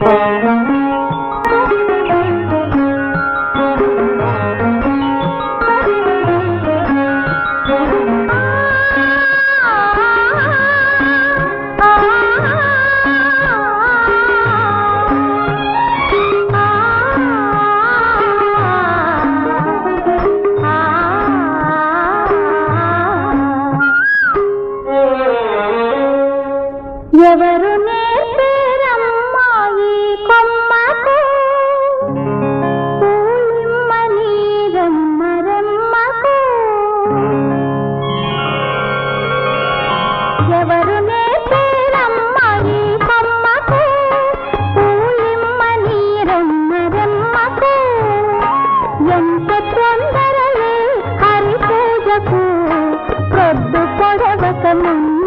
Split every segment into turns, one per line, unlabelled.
Thank you. ఎవరు నేరమ్మాయి కొమ్మకు పూలిమ్మ నీరమ్మదమ్మకు ఎంత తొందరలే హరి పూజకు పొద్దు పొడవక ముందు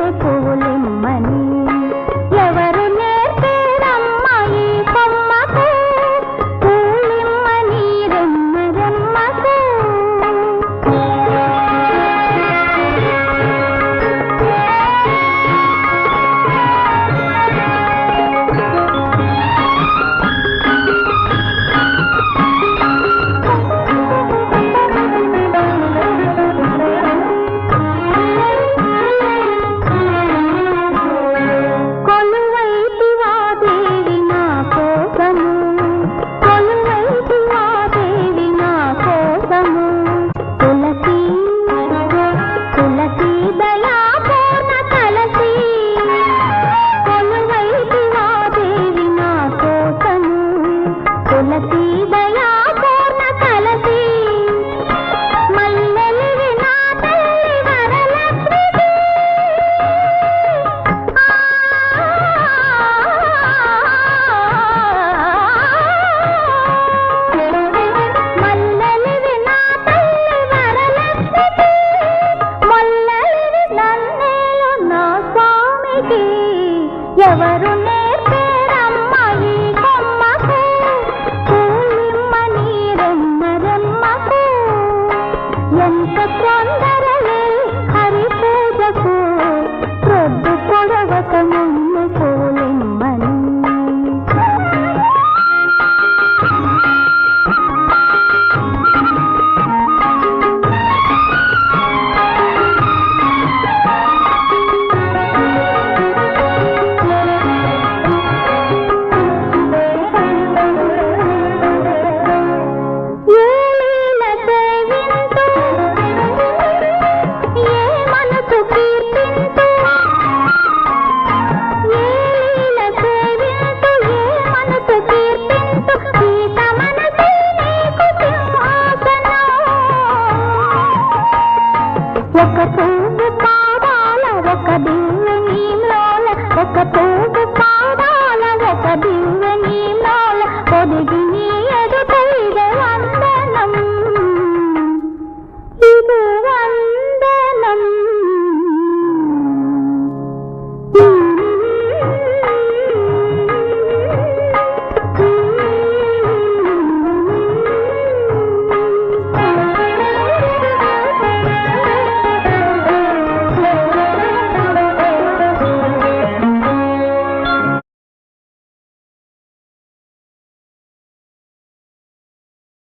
प्रांधर